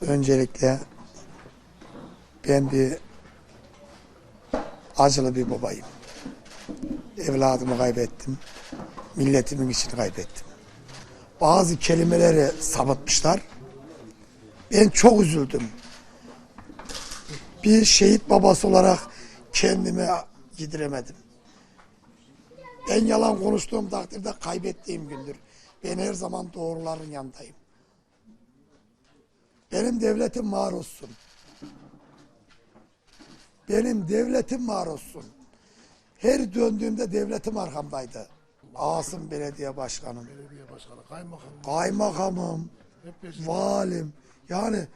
Öncelikle ben bir acılı bir babayım. Evladımı kaybettim. Milletimin için kaybettim. Bazı kelimeleri sapıtmışlar. Ben çok üzüldüm. Bir şehit babası olarak kendime gidiremedim. Ben yalan konuştuğum takdirde kaybettiğim gündür. Ben her zaman doğruların yanındayım. Benim devletim var olsun. Benim devletim var olsun. Her döndüğümde devletim arkamdaydı. Asım Belediye Başkanım, Belediye başkanı, kaymakam. kaymakamım, peşinde. valim. Yani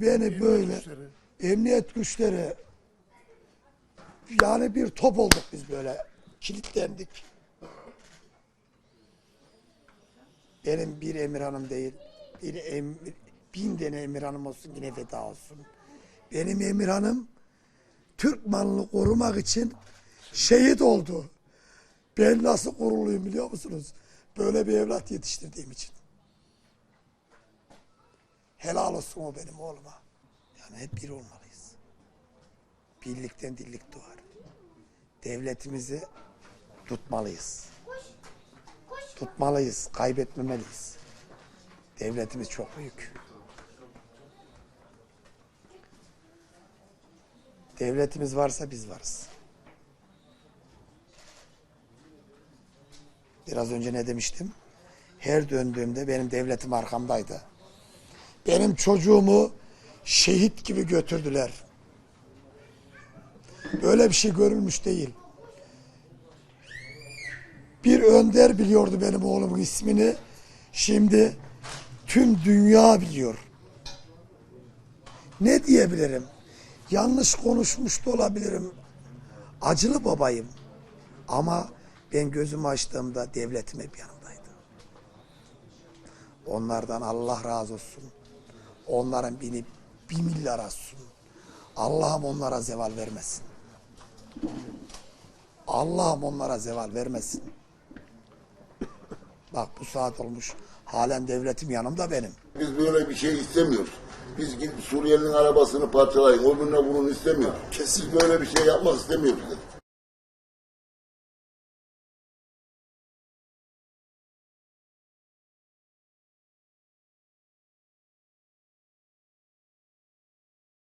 beni böyle güçleri. emniyet güçleri yani bir top olduk biz böyle. Kilitlendik. Benim bir emirhanım değil. Bir emir, bin tane emirhanım olsun yine feda olsun. Benim emirhanım Türk malını korumak için şehit oldu. Ben nasıl gururluyum biliyor musunuz? Böyle bir evlat yetiştirdiğim için. Helal olsun o benim oğluma. Yani hep bir olmalıyız. Birlikten dirlik doğar. Devletimizi tutmalıyız. Tutmalıyız, kaybetmemeliyiz. Devletimiz çok büyük. Devletimiz varsa biz varız. Biraz önce ne demiştim? Her döndüğümde benim devletim arkamdaydı. Benim çocuğumu şehit gibi götürdüler. Böyle bir şey görülmüş değil. Bir önder biliyordu benim oğlumun ismini. Şimdi tüm dünya biliyor. Ne diyebilirim? Yanlış konuşmuş da olabilirim. Acılı babayım. Ama ben gözümü açtığımda devletim hep yanımdaydı. Onlardan Allah razı olsun. Onların beni bir milyar olsun. Allah'ım onlara zeval vermesin. Allah'ım onlara zeval vermesin. Bak bu saat olmuş. Halen devletim yanımda benim. Biz böyle bir şey istemiyoruz. Biz gidip Suriyelinin arabasını parçalayın, öbürüne bunun istemiyoruz. Kesin böyle bir şey yapmak istemiyoruz. biz.